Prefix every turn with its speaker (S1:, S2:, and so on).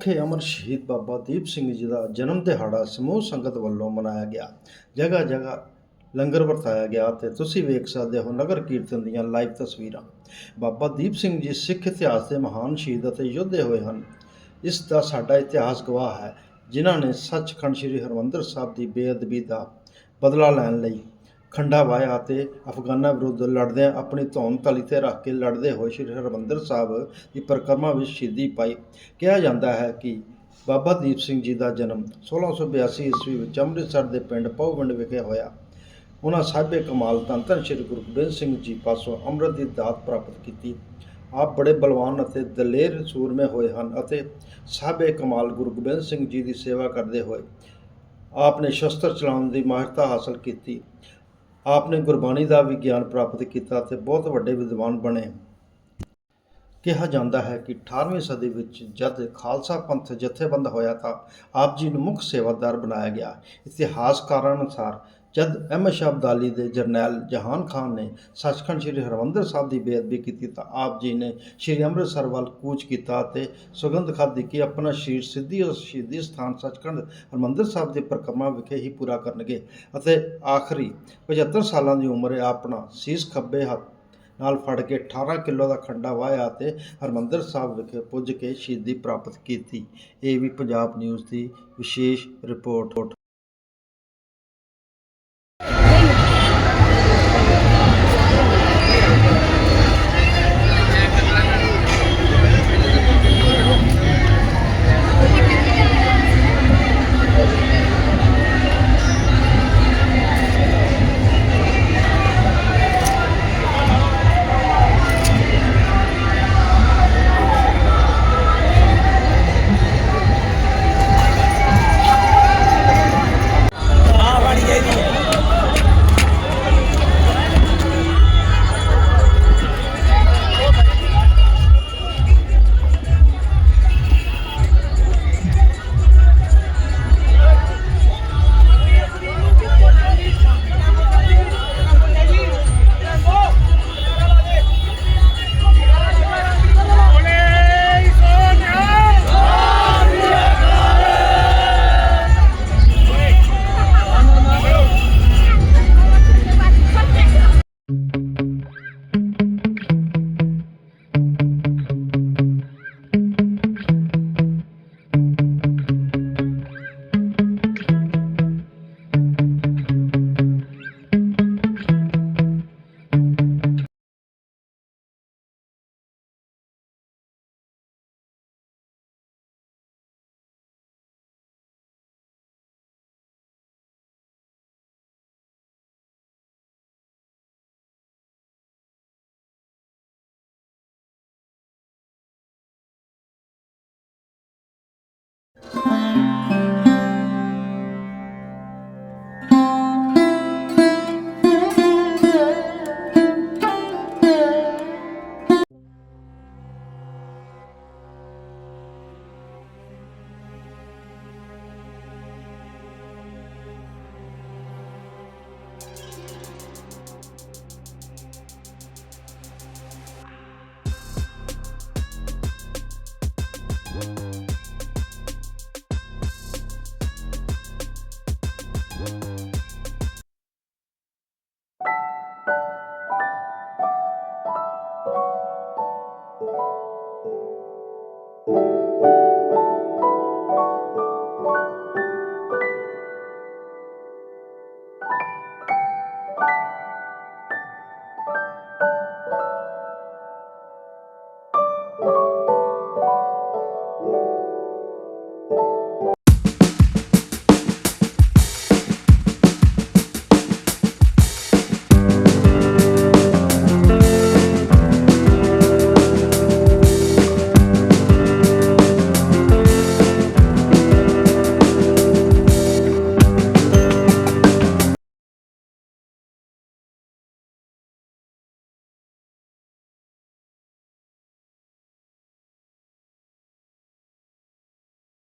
S1: ਔਖੇ ਅਮਰ ਸ਼ਹੀਦ ਬਾਬਾ ਦੀਪ ਸਿੰਘ ਜੀ ਦਾ ਜਨਮ ਦਿਹਾੜਾ ਸਮੂਹ ਸੰਗਤ ਵੱਲੋਂ ਮਨਾਇਆ ਗਿਆ। ਜਗ੍ਹਾ ਜਗ੍ਹਾ ਲੰਗਰ ਵਰਤਾਇਆ ਗਿਆ ਤੇ ਤੁਸੀਂ ਵੇਖ ਸਕਦੇ ਹੋ ਨਗਰ ਕੀਰਤਨ ਦੀਆਂ ਲਾਈਵ ਤਸਵੀਰਾਂ। ਬਾਬਾ ਦੀਪ ਸਿੰਘ ਜੀ ਸਿੱਖ ਇਤਿਹਾਸ ਦੇ ਮਹਾਨ ਸ਼ਹੀਦ ਅਤੇ ਯੋਧੇ ਹੋਏ ਹਨ। ਇਸ ਦਾ ਸਾਡਾ ਇਤਿਹਾਸ ਗਵਾਹ ਹੈ, ਜਿਨ੍ਹਾਂ ਨੇ ਸੱਚਖੰਡ ਸ੍ਰੀ ਹਰਮੰਦਰ ਸਾਹਿਬ ਦੀ ਬੇਅਦਬੀ ਦਾ ਬਦਲਾ ਲੈਣ ਲਈ ਖੰਡਾ ਵਾਇਆ ਅਤੇ ਅਫਗਾਨਾਂ ਵਿਰੁੱਧ ਲੜਦਿਆਂ ਆਪਣੀ ਧੌਣ ਤਲੀ ਤੇ ਰੱਖ ਕੇ ਲੜਦੇ ਹੋਏ ਸ੍ਰੀ ਹਰਮੰਦਰ ਸਾਹਿਬ ਦੀ ਪਰਿਕਰਮਾ ਵਿੱਚ ਸ਼ਹੀਦੀ ਪਾਈ। ਕਿਹਾ ਜਾਂਦਾ ਹੈ ਕਿ ਬਾਬਾ ਦੀਪ ਸਿੰਘ ਜੀ ਦਾ ਜਨਮ 1682 ਈਸਵੀ ਵਿੱਚ ਅੰਮ੍ਰਿਤਸਰ ਦੇ ਪਿੰਡ ਪਉਵਿੰਡ ਵਿਖੇ ਹੋਇਆ। ਉਹਨਾਂ ਸਾਹਿਬੇ ਕਮਾਲ ਧੰਨ ਧੰਨ ਸ੍ਰੀ ਗੁਰੂ ਗੋਬਿੰਦ ਸਿੰਘ ਜੀ ਪਾਸੋਂ ਅੰਮ੍ਰਿਤ ਦੀ ਦਾਤ ਪ੍ਰਾਪਤ ਕੀਤੀ। ਆਪ ਬੜੇ ਬਲਵਾਨ ਅਤੇ ਦਲੇਰ ਸੂਰਮੇ ਹੋਏ ਹਨ ਅਤੇ ਸਾਹਿਬੇ ਕਮਾਲ ਗੁਰੂ ਗੋਬਿੰਦ ਸਿੰਘ ਜੀ ਦੀ ਸੇਵਾ ਕਰਦੇ ਹੋਏ ਆਪ ਨੇ ਸ਼ਸਤਰ ਚਲਾਉਣ ਦੀ ਮਾਹਿਰਤਾ ਹਾਸਲ ਕੀਤੀ। ਆਪ ਨੇ ਗੁਰਬਾਣੀ ਦਾ ਵੀ ਗਿਆਨ ਪ੍ਰਾਪਤ ਕੀਤਾ ਤੇ ਬਹੁਤ ਵੱਡੇ ਵਿਦਵਾਨ ਬਣੇ। ਕਿਹਾ ਜਾਂਦਾ ਹੈ ਕਿ 18ਵੀਂ ਸਦੀ ਵਿੱਚ ਜਦ ਖਾਲਸਾ ਪੰਥ ਜਥੇਬੰਦ ਹੋਇਆ ਤਾਂ ਆਪ ਜੀ ਨੂੰ ਮੁੱਖ ਸੇਵਾਦਾਰ ਬਣਾਇਆ ਗਿਆ। ਇਤਿਹਾਸਕਾਰਾਂ ਅਨੁਸਾਰ ਜਦ ਅਹਿਮਦ ਸ਼ਾਹ ਅਬਦਾਲੀ ਦੇ ਜਰਨੈਲ ਜਹਾਨ ਖਾਨ ਨੇ ਸੱਚਖੰਡ ਸ੍ਰੀ ਹਰਮੰਦਰ ਸਾਹਿਬ ਦੀ ਬੇਅਦਬੀ ਕੀਤੀ ਤਾਂ ਆਪ ਜੀ ਨੇ ਸ੍ਰੀ ਅੰਮ੍ਰਿਤਸਰ ਵੱਲ ਕੂਚ ਕੀਤਾ ਅਤੇ ਸੁਗੰਧ ਖਾਦੀ ਕਿ ਆਪਣਾ ਸ਼ੀਰ ਸਿੱਧੀ ਉਸ ਸ਼ਹੀਦੀ ਸਥਾਨ ਸੱਚਖੰਡ ਹਰਮੰਦਰ ਸਾਹਿਬ ਦੀ ਪਰਿਕਰਮਾ ਵਿਖੇ ਹੀ ਪੂਰਾ ਕਰਨਗੇ ਅਤੇ ਆਖਰੀ 75 ਸਾਲਾਂ ਦੀ ਉਮਰੇ ਆਪਣਾ ਸੀਸ ਖੱਬੇ ਹੱਥ ਨਾਲ ਫੜ ਕੇ 18 ਕਿਲੋ ਦਾ ਖੰਡਾ ਵਾਹਿਆ ਤੇ ਹਰਮੰਦਰ ਸਾਹਿਬ ਵਿਖੇ ਪੁੱਜ ਕੇ ਸ਼ਹੀਦੀ ਪ੍ਰਾਪਤ ਕੀਤੀ। ਇਹ ਵੀ ਪੰਜਾਬ ਨਿਊਜ਼ ਦੀ ਵਿਸ਼ੇਸ਼ ਰਿਪੋਰਟ।